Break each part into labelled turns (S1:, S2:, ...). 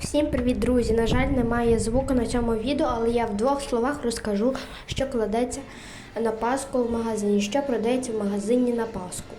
S1: Всім привіт, друзі! На жаль, немає звуку на цьому відео, але я в двох словах розкажу, що кладеться на Пасху в магазині, що продається в магазині на Пасху.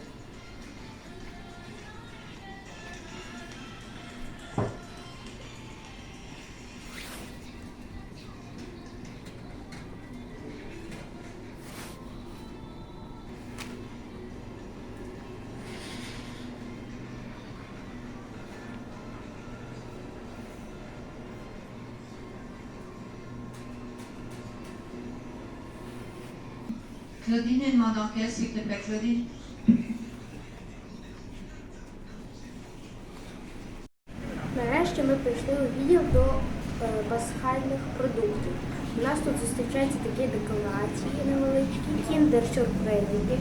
S2: Claudine demande en caisse, s'il te plaît, Claudine.
S1: Нарешті ми прийшли у відділ до е, пасхальних продуктів. У нас тут зустрічаються такі декорації невеличкі, кіндер-сюрпризи.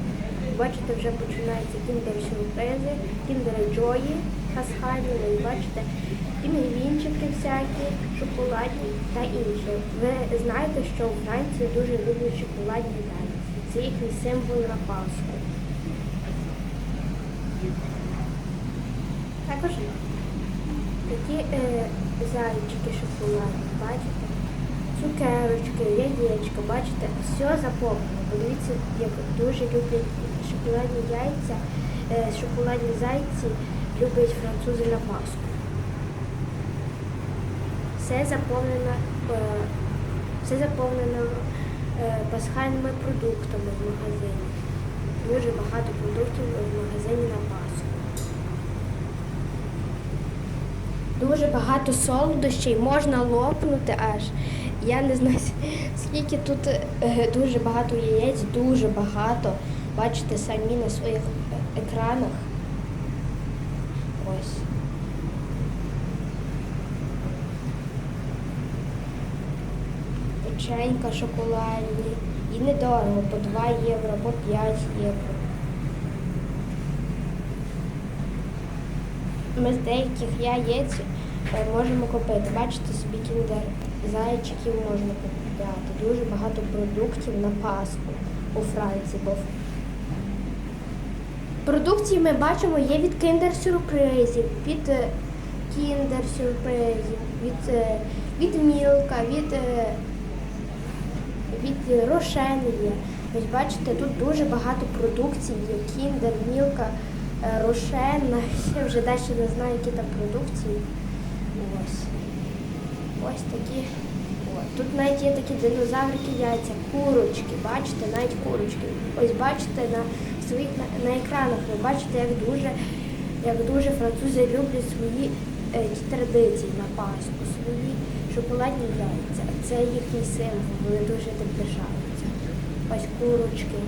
S1: Бачите, вже починаються кіндер-сюрпризи, кіндер-джої пасхальні, ви бачите, пінгвінчики всякі, шоколадні та інше. Ви знаєте, що у Франції дуже люблять шоколадні яйця. Це їхній символ на Пасху. Також Такі е, зайчики шоколадні, бачите? Цукерочки, яєчко, бачите, все заповнено. Подивіться, як дуже люблять шоколадні яйця, е, шоколадні зайці люблять французи на Пасху. Все заповнено, е, все заповнено пасхальними продуктами в магазині. Дуже багато продуктів в магазині на Пасху. Дуже багато солодощів, можна лопнути аж. Я не знаю, скільки тут е, дуже багато яєць, дуже багато. Бачите самі на своїх е, екранах. Ось. Печенька шоколадні. І недорого, по 2 євро, по 5 євро. Ми з деяких яєць е, можемо купити. Бачите, собі кіндер зайчиків можна купляти. Дуже багато продуктів на Пасху у Франції. Бо продукції ми бачимо є від кіндер-сюрпризів, від е, кіндер-сюрпризів, від, е, від мілка, від, від рошен є. Ось бачите, тут дуже багато продукцій є. Кіндер, мілка, е, рошен. Я вже далі не знаю, які там продукції. Ось. Ось такі. От. Тут навіть є такі динозаврики яйця, курочки, бачите, навіть курочки. Ось бачите на своїх на, на екранах, ви бачите, як дуже, як дуже французи люблять свої е, традиції на Пасху, свої шоколадні яйця. Це їхній символ, вони дуже пишаються. Ось курочки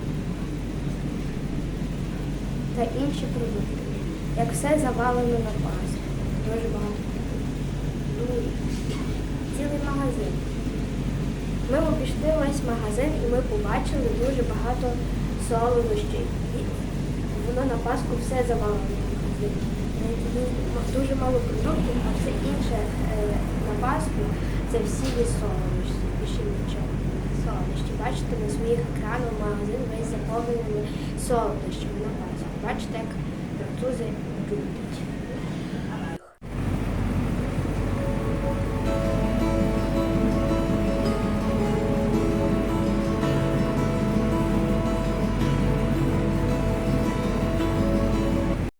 S1: та інші продукти. Як все завалено на Пасху. Дуже багато. Цілий магазин. Ми обійшли весь магазин і ми побачили дуже багато солодощів. Воно на Пасху все завалено в магазині. Дуже мало продуктів, а все інше е, на Пасху це всі є солодощі, більше нічого. Бачите, на своїх екранах магазин весь заповнений солодощами на базі. Бачите, як французи люблять.